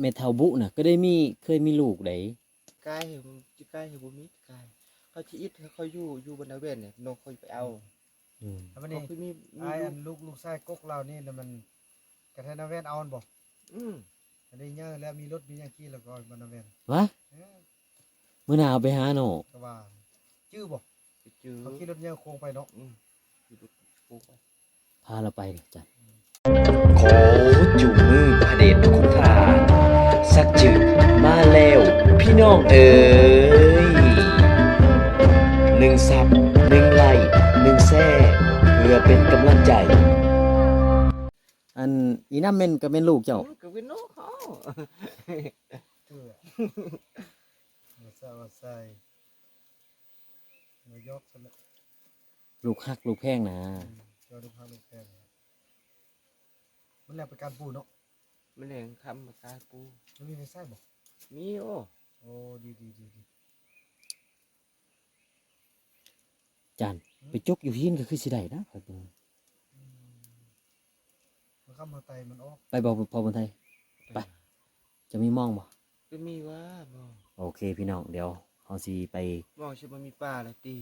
เมทาบุน่ะ ก็ได้มีเคยมีลูกไดกายเห็นจิกายเห็นบ่มีกายเขาชีอิดเขาอยู่อยู่บนดาวเวนเนี่ยน้องเขาไปเอาอืมแล้วมันเขานี่คือมีมีไอ้ลูอักนลูกลูกชายกกเรานี่น่ะมันกระแทกนาเวนเอาอันบ่อืมอันนี้เยอะแล้วมีรถมีหยังขี่แล้วก็มันนาเวนวะเอ้อมื้อหน้าเอาไปหาเนาะก็ว่าชื่อบ่ไปเจอเขาขี่รถเยอะโค้งไปเนาะ อืมอยู่รถปูไปพาเราไปเด้อจ้ะ ขอ สักจืดมาแล้วพี่น้องเอ๋ยหนึ่งซับหนึ่งไลค์หนึ่งแซ่เพื่อเป็นกำลังใจ อันอีน้ำเม่นก็เป็นลูกเจ้าอืมก็เป็นน้องเขาชื่อมาใส่มาใส่มายกซะแล้วลูกฮักลูกแพงนะอืมเจ้าดูพาลูกแพงมันแล้วไปการปูเนาะ มันแหงคำมากายปูมันมีไฟใส่บ่มีโอ้โอ้ดีดีดีดีจานไปจกอยู่หินก็คือสิได้นะข้อยเบิ่งอืมมันเข้ามาไตมันออกไปบอกพอบนไทย ไป จะมีมองบ่ก็มีว่าบ่โอเคพี่น้องเดี๋ยวเฮาสิไปมองใช่บ่มีป่าละตี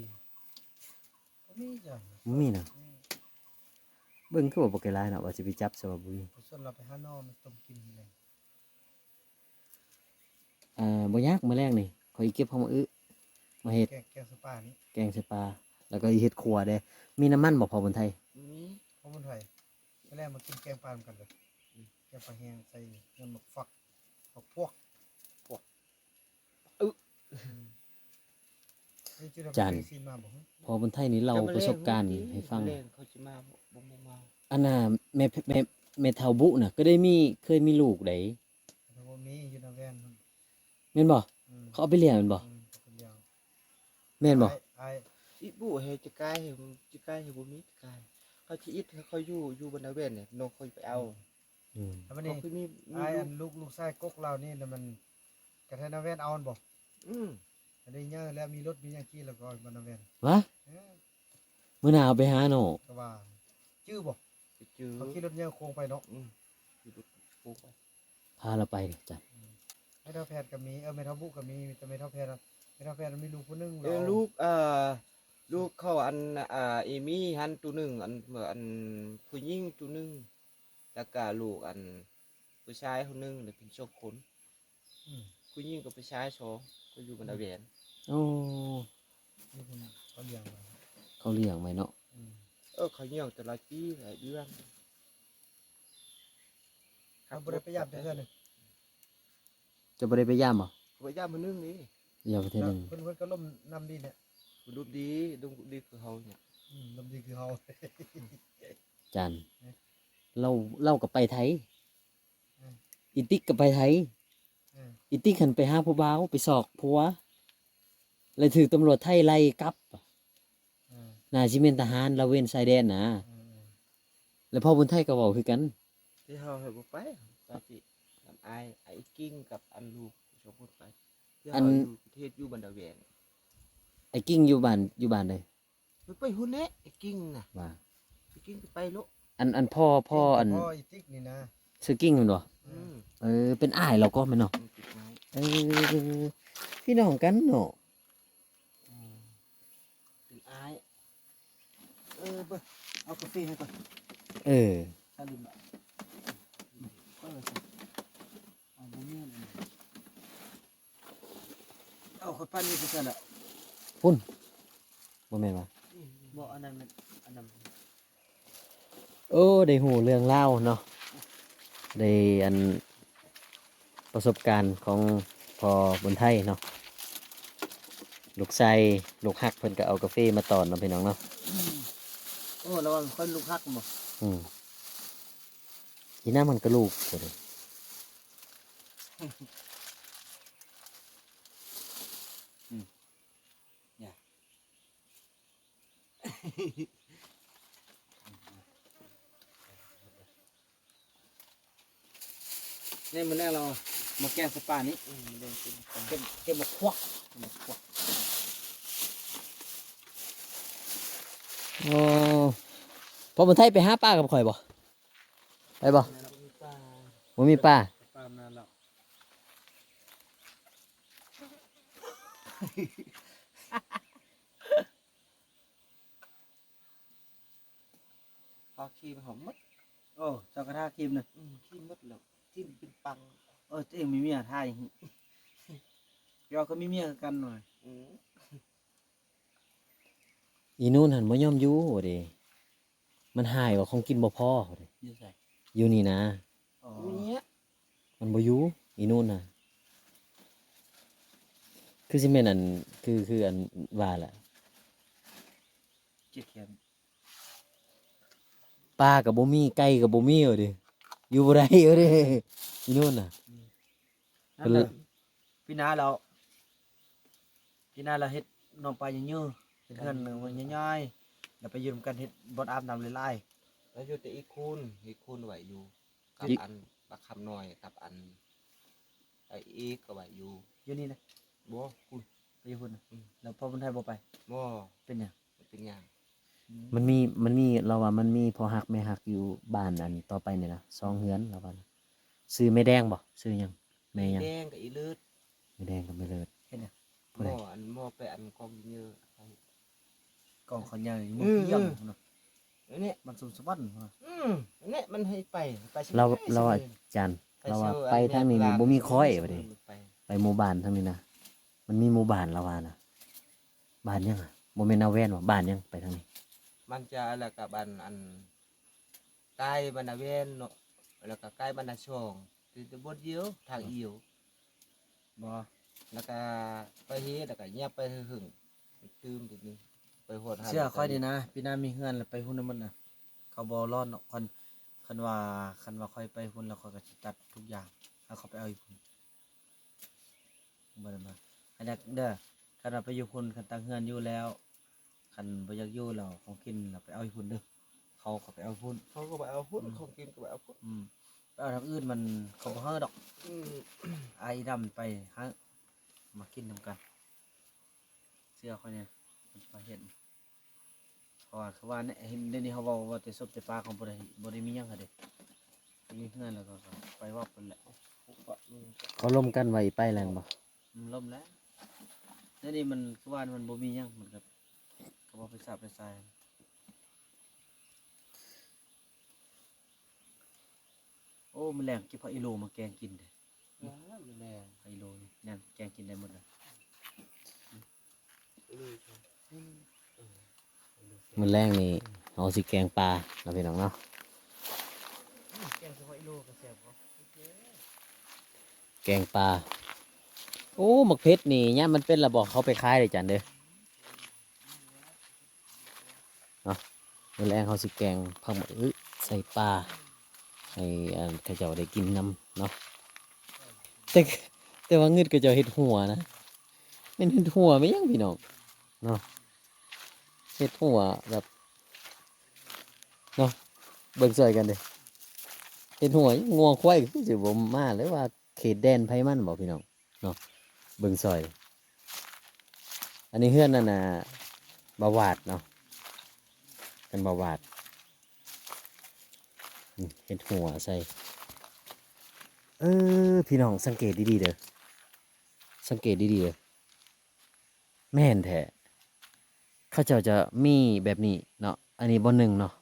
ก็มีจ้ะ บ่มีน่ะอืม เบิ่งคือว่าบ่ไกลหลายน่ะว่าสิไปจับซะว่าบ่มีพอส่วนเราไปหาหนอมันต้มกินเลยเอ่อบ่ยากมื้อแรกนี่ขอยเก็บเฮามาอึมาเฮ็ดแกงแกงสปานี่แกงใส่ปลาแล้วก็เฮ็ดครัวเด้มีน้ำมันบ่พอบนไทยมีเพราะมันไทยไปแรกมากินแกงปลาเหมือนกันเลยแกงปลาแห้งใส่เงินหมกฟักหมกพวกนี่ จุดเราไปซีนมาบอกพอบนไทยนี่เราประสบการณ์ให้ฟังแรงเขาจะมาบ่บ่บ่มาอันน่ะแม่แม่แม่เฒ่าบุน่ะ ก็ได้มีเคยมีลูกไดแต่ว่ามีอยู่ในแว่นมันแม่นบ่อืมเขาเอาไปเลี้ยงแม่นบ่อืมคนเดียวแม่นบ่ไอ้อีบุเฮจิกายเห็นจิกายเห็นบ่มีกายเขาชีอิดเขาอยู่อยู่บนดาวเวนเนี่ยน้องเขาไปเอาอืมแล้วมันเขานี่คือมีมีไอ้ลูอักนลูกลูกชายกกเรานี่น่ะมันกระแทกนาเวนเอาอันบ่อืม อันนี้เยอะแล้วมีรถมีหยังขี่แล้วก็มันนาเวนวะเอ้อมื้อหน้าเอาไปหาเนาะก็ว่าชื่อบ่ไปเจอเขาขี่รถเยอะโค้งไปเนาะอืมอยู่รถปูไปพาเราไปเด้อจ้ะไม่เท่าแพทย์ก็มีเออไม่เท่าบุก็มีแต่ไม่เท่าแพทย์อะไม่เท่าแพทย์มันมีลูกคนนึงเออลูกเอ่อลูกเขาอันอ่าเอมี่หันตัวหนึ่งอันเหมือนอันผู้หญิงตัวหนึ่งแล้วก็ลูกอันผู้ชายคนหนึงเดี๋ยวเป็นสองคนอืมผู้หญิงกับผู้ชายสอง ก็อยู่บนดาวเวนโอ้นี่คุณเขาเลี้ยงมาเขาเลี้ยงไว้เนาะอืมเออเขาเหี่ยวแต่ละปีหลายเดือนเขาบริไปยามแต่เพื่อนเลยจะบ่ได้ไปย่ามบ่เขาไปย่ามมือนึงนี่อย่าไปเทื่อหนึงเพื่อนเพื่อนก็ล่มน้ำดีเนี่ยรูปดีดูดีคือเขาเนี่ยอืมล่มดีคือเขาจานเราเราก็ไปไทยอืมอีติ๊กก็ไปไทยเอออีติ๊กหันไปหาผู้บ่าวไปสอกผัวเลยถือตำรวจไทยไล่กลับเออน่าสิแม่นทหารละเว้นชายแดนนะเออแล้วพ่อบุญไทยก็เว้าคือกัน ที่เขาเห็นบอกไปปาจิลำไอายไอ้กิ้งกับอันลูกสองคนไปที่อัเขานอยู่ประเทศอยู่บันดาเวนไอ้กิ้งอยู่บ้านอยู่บ้านเลยมันไปหุ่นเนะไอ้กิ้งน่ะว่าไอ้กิ้งไปโลกอันอันพ่อพ่ออันพ่ออีติ๊กนี่นะชื่อกิ้งแมันบ่อืม เออ เป็นอ้ายเราก็แม่นเนาะมันติดไม้เออพี่น้องกันเนาะอืมเป็นไอายเออเบอร์เอากาแฟให้ก่อนเออถ้าลืมละก็เลยสิเอาบุญเนี่ยเลยเอาคนปั้นนี่คือกันละพุ่นบ่แม่นว่าบอกอันนั้นมันอันนั้นโอ้ได้หูเรื่องเล่าวเนาะ ได้อันประสบการณ์ของพ่อบนไทยเนาะลูกชายลูกฮักเพิ่นก็เอากาแฟมาตอนเนาะพี่น้องเนาะโอ้ระวังคนลูกฮักบ่อืมอีน้ามันก็ลูกก็เลยนี่ นี่มันแน่เรามาแกงสปานี้เก็บเก็บมาควักมาควักโอ้พอมันไทยไปหาป้ากับข่อยบ่ไปบ่มันมีป้าพอครีมหอมมัดโอ้จักระทาครีมน่ะครีมมัดเลย ที่มันเป็นปังเออตัวเองมีเมียท่าอย่างนี้เราก็มีเมียคือกันหน่อยอืมอีนู่นหันบ่ยอมอยู่เด้มันหายว่าของกินบ่พอเด้อยืดใส่อยู่นี่นะ อ๋อเนี้ยมันบ่อยู่อีนู่นน่ะ คือสิแม่นอันคือคืออันว่าแหละเจ็ดแขนปลากับบ่มีไก่กับบ่มีเอาดิ อยู่บ่ได้เอาดิอีนู่นน่ะ นั่นแหละพี่นาเราพี่นาเราเฮ็ดน้องปลาอย่างยื้อเฮ็ดเพื่อนมันย่อยๆแล้วไปยืมกันเฮ็ดบดอาบน้ำไล่แล้วอยู่แต่อีกคูนอีกคูนไหวอยู่กับอีก อันปลาคำน้อยกับอันไออีกก็ไหวอยู่ๆอยู่นี่นะบ่คุณ ไปอยู่พุ่นน่ะอืม แล้วพอคนไทยบ่ไปบ่เป็นหยังมันเป็นอย่าง มันมีมันมีเราว่ามันมีพอหักแม่หักอยู่บ้านอันต่อไปนี่นะซองเฮือนเราว่านะซื้อแม่แดงบ่ซื้อหยังแม่หยังแดงกับอีเลือดแม่แดงก็ไม่เลิศเฮ็ดหยังผู้หใดม้ออันหม้อไปอันกองเยอะเอากองขอนใหญ่มือือมเยี่ยมอืมเนาะอันเนี้ยมันสุมสวรรค์เนาะอืมอันเนี้ยมันให้ไปไปสิเราไปเราว่าสิจันไปเราว่าซื้อไปอัทางนี้นี่บ่มีค้อยบ่ดิไปไปหมู่บ้านทางนี้นะมันมีหมู่บ้านเราว่านะบ้านยังอะบ่แม่นนาแว่นว่าบ้านยังไปทางนี้ มันจะอะไรกับอันอันใกล้บรรดาเวนเนาะแล้วก็ใกล้บรรดาช่องคือจะบดเยียวทางเอียวบ่แล้วก็ไปเฮ็ดแล้วก็เงียบไปหึงตื่มติดนึงไปโหดหาเชื่อค่อยดีนะพี่นามีเฮือนแล้วไปหุ้นน้ำมันน่ะ เขาบ่รอดเนาะคันคันว่าคันว่าค่อยไปหุ้นแล้วค่อยก็สิตัดทุกอย่างแล้วเขาไปเอาอีกพุ่นบ่ได้มาอันนี้เด้อคันว่าไปอยู่พุ่นคันตั้งเฮือนอยู่แล้ว คันบ่อยากอยู่แล้วของกินแล้วไปเอาอีกพุ่นเด้อเขาก็ไปเอาพุ่น เขาก็ไปเอาพุทธของกินก็ไปเอาพุทธอืมไปเอาทางอื่นมันเขาบ่เฮาดอกอืมไอ้ดำไปหามากินนำกัน เสื้อเขาเนี่ยมันมาเห็นเพราะว่าเขาว่าเนี่ยเห็นเดี๋ยวนี้เขาบอกว่าแต่ศพแต่ปลาของบริบริมีหยังค่ะเด็กมีเงื่อนแล้วก็ไปว่าเป็นแหละเขาล่มกันไว้ไปแลนบ่มันล่มแล้วเดี๋ยวนี้มันคือว่ามันบ่มีหยังเหมือนกั บเขาบอกไปสาบไปทรายโอ้มันแรงเก็บผักอีโลมาแกงกินเด้ว้าวมันแรงผักอีโลนี่นั่นแกงกินได้หมดเลยมื้อแรงนี่เอาสิแกงปลาเราพี่น้องเนาะแกงผักอีโลก็แซ่บบ่แกงปลาโอ้หมกเพชรนี่ย่ามมันเป็นระบอกเขาไปขายเลยจันเด้อ เนาะมื้อแรงเขาสิแกงผักหมกอึใส่ปลาให้อันเขาเจ้าได้กินน้ำเนาะแต่แต่ว่าเงึดก็เจะเฮ็ดหัวนะเป็นเฮ็ดหัวไม่ยังพี่น้องเนาะเฮ็ดหัวแบบเนาะเบิ่งซอยกันเด้เฮ็ดหัวงัวควายคือสิบ่มาเลยว่าเขตแดนไผมันบ่พี่น้องเนาะเบิ่งซอย อันนี้เฮือนนั่นน่ะบาวาดเนาะ เป็นบาวาดเฮ็ดหัวใส่ เออ พี่น้องสังเกตดีๆเด้อ สังเกตดีๆเด้อ แม่นแท้เขาเจ้าจะมีแบบนี้เนาะ อันนี้บ่หนึ่งเนาะ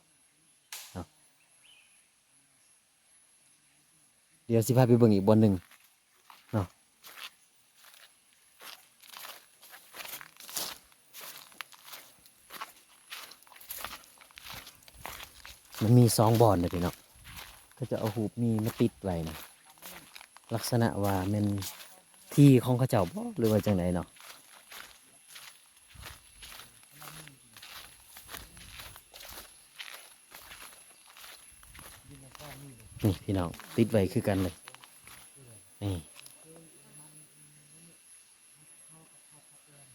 เดี๋ยวสิพาไปเบิ่งอีกบ่หนึ่งเนาะ มันมีสองบ่อนนะพี่น้องก็จะเอาหูบมีมาติดไว้นะลักษณะว่ามันที่ของเขาเจ้าบ่หรือว่าจังไดเนาะนี่พี่น้องติดไว้คือกันเลยนี่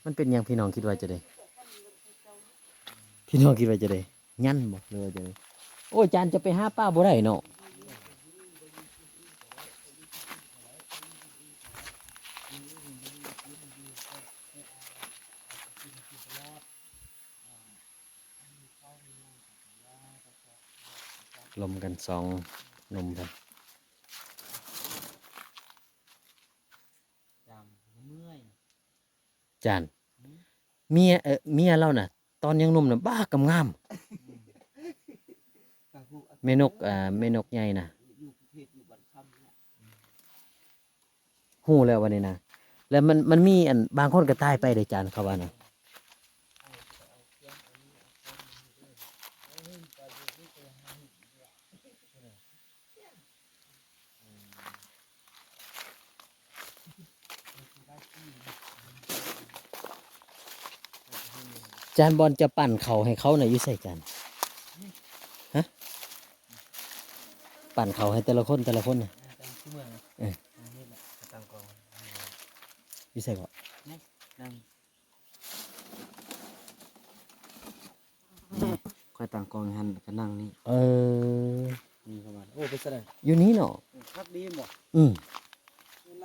มันเป็นยังพี่น้องคิดว่าจะได้ พี่น้องคิดว่าจะได้ ยันบ่หรือว่าจะได้ โอ้ยจานจะไปหาป้าบ่ได้เนาะลมกันสองนมกันยามเมื่อยจานเมียเออเมียเราน่ะ ตอนยังนุ่มน่ะบ้ากำงาม แม่นกอ่าแม่นกใหญ่น่ะอยู่ประเทศอยู่บ้านค่ำเนี่ยฮู้แล้ววันนี้นะแล้วมันมันมีอันบางคนก็ตายไปเด้จานเขาว่านะจานบอลจะปั่นเขาให้เขาหน่อยยุ่ใส่จานฮะ ปั่นเขาให้แต่ละคนแต่ละคนน่ะตั้งชื่อเมืองนะเออนนี่แหละตั้งกองอยุ่ใส่ก็นั่งค่อยต่างกองหันก็นั่งนี่ เออนี่ประมาณโอ้ไปซะเลยอยู่นี่เนาะคักดีบ่อืม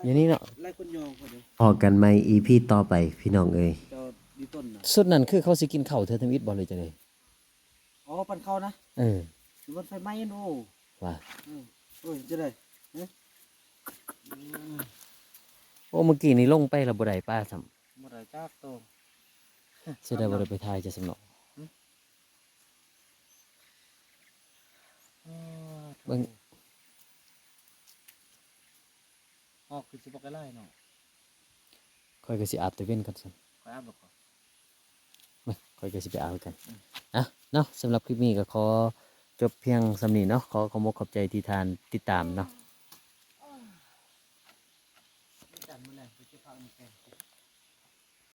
อยู่นี่เนาะไล่คนยองคนเดียวพอกันไหมอีพีต่อไปพี่น้องเอ้ยเจ้าดีต้นน่ะสุดนั้นคือเขาสิกินข้าวเธอทำอิดบอลเลยจังเลยอ๋อปันเข้านะ เอออยู่บนไฟไหม้โน่ ว่าโอ้ยจะได้โอ้เมื่อกี้นี่ลงไปแล้วบ่ได้ป้าซ้บ่ได้จักโตำสิได้บ่ได้ไปทายจะสนาะเบิ่งออกคือสิบ่ไกลไล่เนาะค่อยก็สิอาบตะเวนกันซั่นขออาบบ่ก่อนค่อยก็สิไปอาบกันอะเนาะสำหรับคลิปนี้ก็ขอ จบเพียงสำนีเนาะขอขอบคุณขอบใจที่ทานติดตามเนาะ